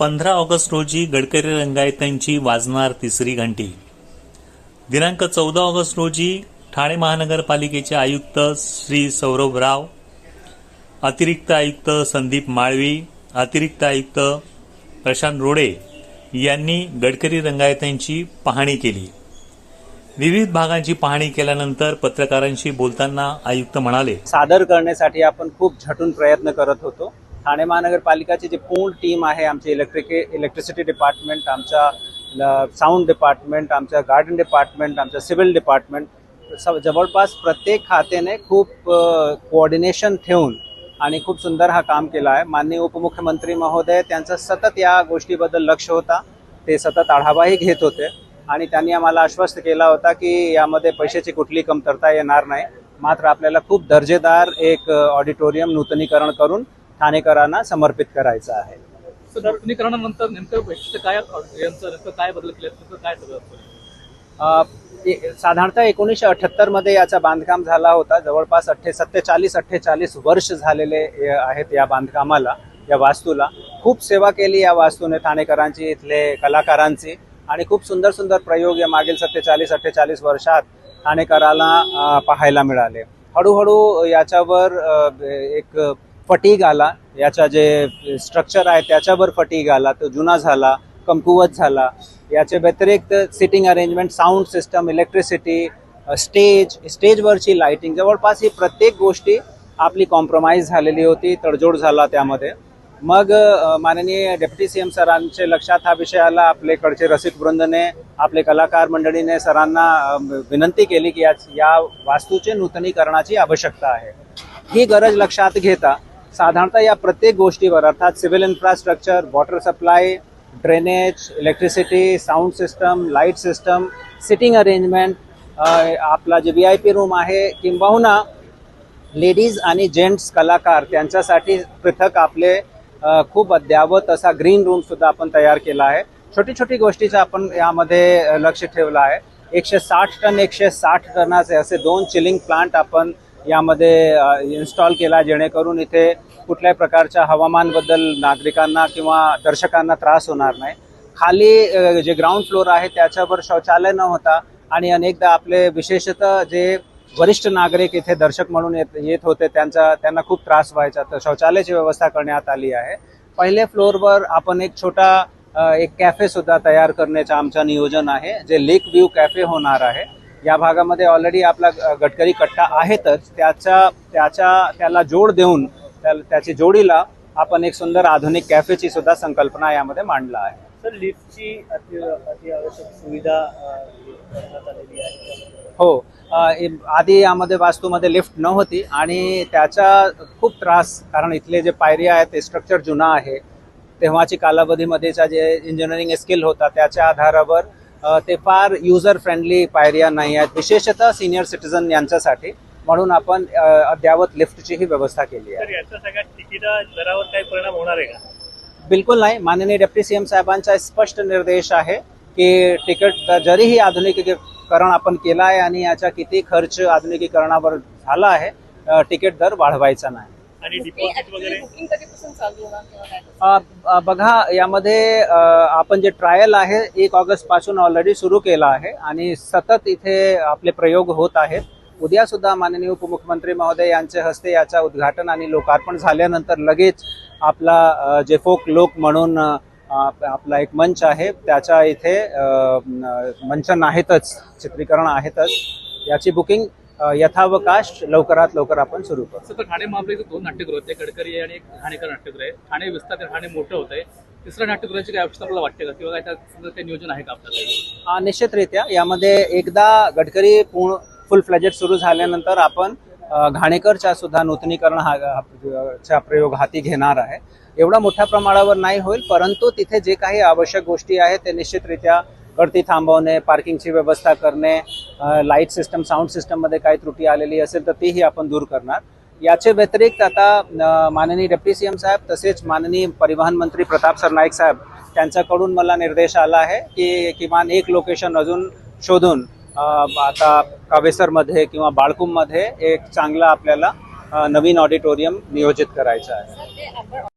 पंधरा ऑगस्ट रोजी गडकरी रंगायतांची वाजणार तिसरी घंटी. दिनांक चौदा ऑगस्ट रोजी ठाणे महानगरपालिकेचे आयुक्त श्री सौरभ राव अतिरिक्त आयुक्त संदीप माळवी अतिरिक्त आयुक्त प्रशांत रोडे यांनी गडकरी रंगायतांची पाहणी केली. विविध भागांची पाहणी केल्यानंतर पत्रकारांशी बोलताना आयुक्त म्हणाले सादर करण्यासाठी आपण खूप झटून प्रयत्न करत होतो. ठाणे महानगरपालिकाची जी पूर्ण टीम आहे आमचे इलेक्ट्रिक इलेक्ट्रिसिटी डिपार्टमेंट आमच्या साऊंड डिपार्टमेंट आमच्या गार्डन डिपार्टमेंट आमच्या सिव्हिल डिपार्टमेंट स- जवळपास प्रत्येक खात्याने खूप कोऑर्डिनेशन ठेवून आणि खूप सुंदर हा काम केला आहे. माननीय उपमुख्यमंत्री महोदय त्यांचं सतत या गोष्टीबद्दल लक्ष होता. ते सतत आढावाही घेत होते आणि त्यांनी आम्हाला आश्वस्त केला होता की यामध्ये पैशाची कुठली कमतरता येणार नाही. मात्र आपल्याला खूप दर्जेदार एक ऑडिटोरियम नूतनीकरण करून ठाणेकरांना समर्पित करायचं आहे. नूतनीकरणानंतर नेमकं वैशिष्ट्य काय यांचं नेमकं काय बदल केले नेमकं काय सगळं अ, ए- साधारणतः एकोणीसशे अठ्ठ्याहत्तरमध्ये याचं बांधकाम झाला होता. जवळपास अठ्ठे सत्तेचाळीस अठ्ठेचाळीस वर्ष झालेले ए, आहेत या बांधकामाला या वास्तूला. खूप सेवा केली या वास्तूने ठाणेकरांची इथले कलाकारांची. आणि खूप सुंदर सुंदर प्रयोग या मागील सत्तेचाळीस अठ्ठेचाळीस वर्षात ठाणेकराला अ, पाहायला मिळाले. हळूहळू याच्यावर अ, एक फटीग आला याचा जे स्ट्रक्चर आहे त्याच्यावर फटीग आला तो जुना झाला कमकुवत झाला. याच्या व्यतिरिक्त sitting arrangement sound system electricity stage स्टेजवरची lighting जवळपास ही प्रत्येक गोष्टी आपली कॉम्प्रोमाइज झालेली होती तडजोड झाला त्यामध्ये. मग माननीय डेप्युटी सी एम सरांचे लक्षात हा विषय आला आपल्याकडचे रसिक वृंदने आपले कलाकार मंडळीने सरांना विनंती केली की या वास्तूचे नूतनीकरणाची आवश्यकता आहे. ही गरज लक्षात घेता साधारणतः या प्रत्येक गोष्टीवर अर्थात civil infrastructure water supply drainage electricity sound system light system sitting arrangement आपला जे व्ही आय पी रूम आहे किंबहुना लेडीज आणि जेंट्स कलाकार त्यांच्यासाठी पृथक आपले खूप अद्यावत असा ग्रीन रूम सुद्धा आपण तयार केला आहे. छोटी छोटी गोष्टीचं आपण यामध्ये लक्ष ठेवलं आहे. एकशे साठ टन एकशे साठ टनाचे असे दोन चिलिंग प्लांट आपण यामध्ये इन्स्टॉल केला जेणेकरून इथे कुठल्याही प्रकारच्या हवामानबद्दल नागरिकांना किंवा दर्शकांना त्रास होणार नाही. खाली जे ग्राउंड फ्लोअर आहे त्याच्यावर शौचालय न होता आणि अनेकदा आपले विशेषतः जे वरिष्ठ नागरिक इथे दर्शक म्हणून येत येत होते त्यांचा त्यांना खूप त्रास व्हायचा. तर शौचालयाची व्यवस्था करण्यात आली आहे. पहिल्या फ्लोअरवर आपण एक छोटा एक कॅफे सुद्धा तयार करण्याचं आमचं नियोजन आहे जे लेक व्ह्यू कॅफे होणार आहे. या भागामध्ये ऑलरेडी आपला अ, गडकरी कट्टा आहेतच. त्याच्या त्याच्या त्याला जोड देऊन त्या- त्याची जोडीला आपण एक सुंदर आधुनिक कॅफेची सुद्धा संकल्पना यामध्ये मांडला आहे. सर लिफ्टची अति अति आवश्यक सुविधा हो. आधी यामध्ये वास्तूमध्ये लिफ्ट नव्हती आणि त्याचा खूप त्रास कारण इथले जे पायऱ्या आहेत ते स्ट्रक्चर जुना आहे. तेव्हाची कालावधीमध्येचा जे इंजिनिअरिंग स्किल होता त्याच्या आधारावर ते फार युजर फ्रेंडली पायऱ्या नाही आहेत. विशेषतः सिनियर सिटीजन यांच्यासाठी. म्हणून आपण अद्यावत लिफ्टचीही व्यवस्था केली आहे. तर याचा सगळ्या तिकीट दरावर काही परिणाम होणार आहे का? बिलकुल नाही. माननीय डेप्टी सीएम साहेबांचा स्पष्ट निर्देश आहे की तिकीट जरीही आधुनिकीकरण आपण केलं आहे आणि याचा किती खर्च आधुनिकीकरणावर झाला आहे तिकीट दर वाढवायचा नाही. आणि डिपॉझिट वगैरे? बघा यामध्ये आपण जे ट्रायल आहे एक ऑगस्टपासून ऑलरेडी सुरू केला आहे आणि सतत इथे आपले प्रयोग होत आहेत. उद्या सुद्धा माननीय उपमुख्यमंत्री महोदय यांच्या हस्ते याचा उद्घाटन आणि लोकार्पण झाल्यानंतर लगेच आपला जे फोक लोक म्हणून आपला एक मंच आहे त्याच्या इथे अ, न- मंच नाहीतच चित्रीकरण आहेतच. याची बुकिंग यथावकाश लवकरात लवकर आपण सुरू करू. सर ठाणे महापालिकेचे दोन नाट्यगृह आहेत. गडकरी आणि एक ठाणेकर नाट्यगृह आहे. ठाणे विस्तार ठाणे मोठं होत आहे. तिसऱ्या नाट्यगृहाची काय आवश्यकता आपल्याला वाटते का? किंवा काय काही नियोजन आहे का आपल्याकडे हा, निश्चितरित्या. यामध्ये एकदा गडकरी पूर्ण फुल फ्लेजेट सुरू झाल्यानंतर आपण घाणेकरच्या सुद्धा नूतनीकरण हा हा- चा प्रयोग हाती घेणार आहे. एवढा मोठ्या प्रमाणावर नाही होईल परंतु तिथे जे काही आवश्यक गोष्टी आहेत ते निश्चितरित्या गळती थांबवणे पार्किंगची व्यवस्था करणे लाइट सिस्टम साऊंड सिस्टममध्ये काही त्रुटी आलेली असेल तर तीही आपण दूर करणार. याचे व्यतिरिक्त आता माननीय डेप्टी सी एम साहेब तसेच माननीय परिवहन मंत्री प्रताप सरनाईक साहेब त्यांच्याकडून मला निर्देश आला आहे की किमान एक लोकेशन अजून शोधून आता कावेसरमध्ये किंवा बाळकुममध्ये एक चांगला आपल्याला नवीन ऑडिटोरियम नियोजित करायचं आहे.